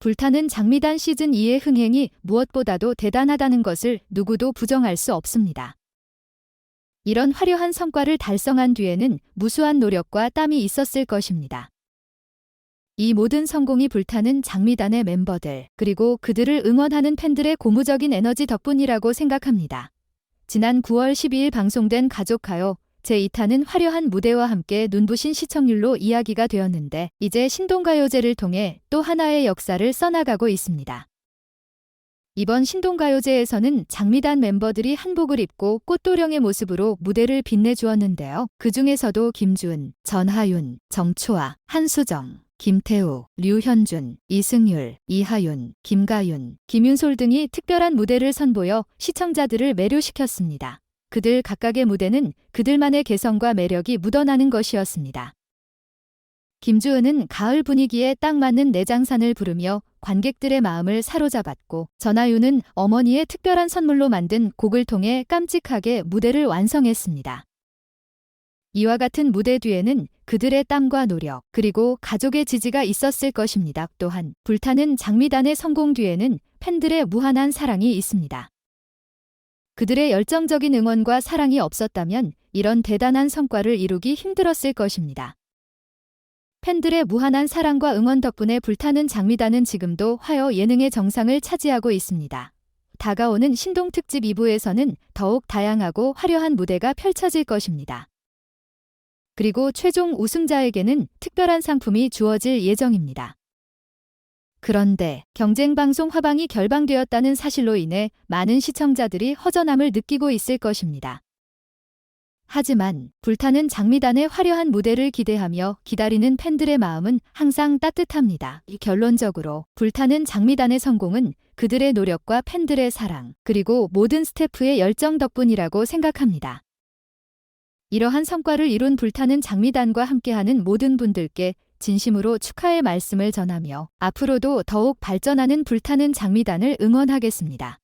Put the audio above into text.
불타는 장미단 시즌 2의 흥행이 무엇보다도 대단하다는 것을 누구도 부정할 수 없습니다. 이런 화려한 성과를 달성한 뒤에는 무수한 노력과 땀이 있었을 것입니다. 이 모든 성공이 불타는 장미단의 멤버들, 그리고 그들을 응원하는 팬들의 고무적인 에너지 덕분이라고 생각합니다. 지난 9월 12일 방송된 가족가요 제2탄은 화려한 무대와 함께 눈부신 시청률로 이야기가 되었는데 이제 신동가요제를 통해 또 하나의 역사를 써나가고 있습니다. 이번 신동가요제에서는 장미단 멤버들이 한복을 입고 꽃도령의 모습으로 무대를 빛내주었는데요. 그 중에서도 김준, 전하윤, 정초아, 한수정, 김태우, 류현준, 이승율, 이하윤, 김가윤, 김윤솔 등이 특별한 무대를 선보여 시청자들을 매료시켰습니다. 그들 각각의 무대는 그들만의 개성과 매력이 묻어나는 것이었습니다. 김주은은 가을 분위기에 딱 맞는 내장산을 부르며 관객들의 마음을 사로잡았고 전하윤은 어머니의 특별한 선물로 만든 곡을 통해 깜찍하게 무대를 완성했습니다. 이와 같은 무대 뒤에는 그들의 땀과 노력, 그리고 가족의 지지가 있었을 것입니다. 또한 불타는 장미단의 성공 뒤에는 팬들의 무한한 사랑이 있습니다. 그들의 열정적인 응원과 사랑이 없었다면 이런 대단한 성과를 이루기 힘들었을 것입니다. 팬들의 무한한 사랑과 응원 덕분에 불타는 장미단은 지금도 화요 예능의 정상을 차지하고 있습니다. 다가오는 신동 특집 2부에서는 더욱 다양하고 화려한 무대가 펼쳐질 것입니다. 그리고 최종 우승자에게는 특별한 상품이 주어질 예정입니다. 그런데 경쟁방송 화방이 결방되었다는 사실로 인해 많은 시청자들이 허전함을 느끼고 있을 것입니다. 하지만 불타는 장미단의 화려한 무대를 기대하며 기다리는 팬들의 마음은 항상 따뜻합니다. 결론적으로 불타는 장미단의 성공은 그들의 노력과 팬들의 사랑, 그리고 모든 스태프의 열정 덕분이라고 생각합니다. 이러한 성과를 이룬 불타는 장미단과 함께하는 모든 분들께 진심으로 축하의 말씀을 전하며 앞으로도 더욱 발전하는 불타는 장미단을 응원하겠습니다.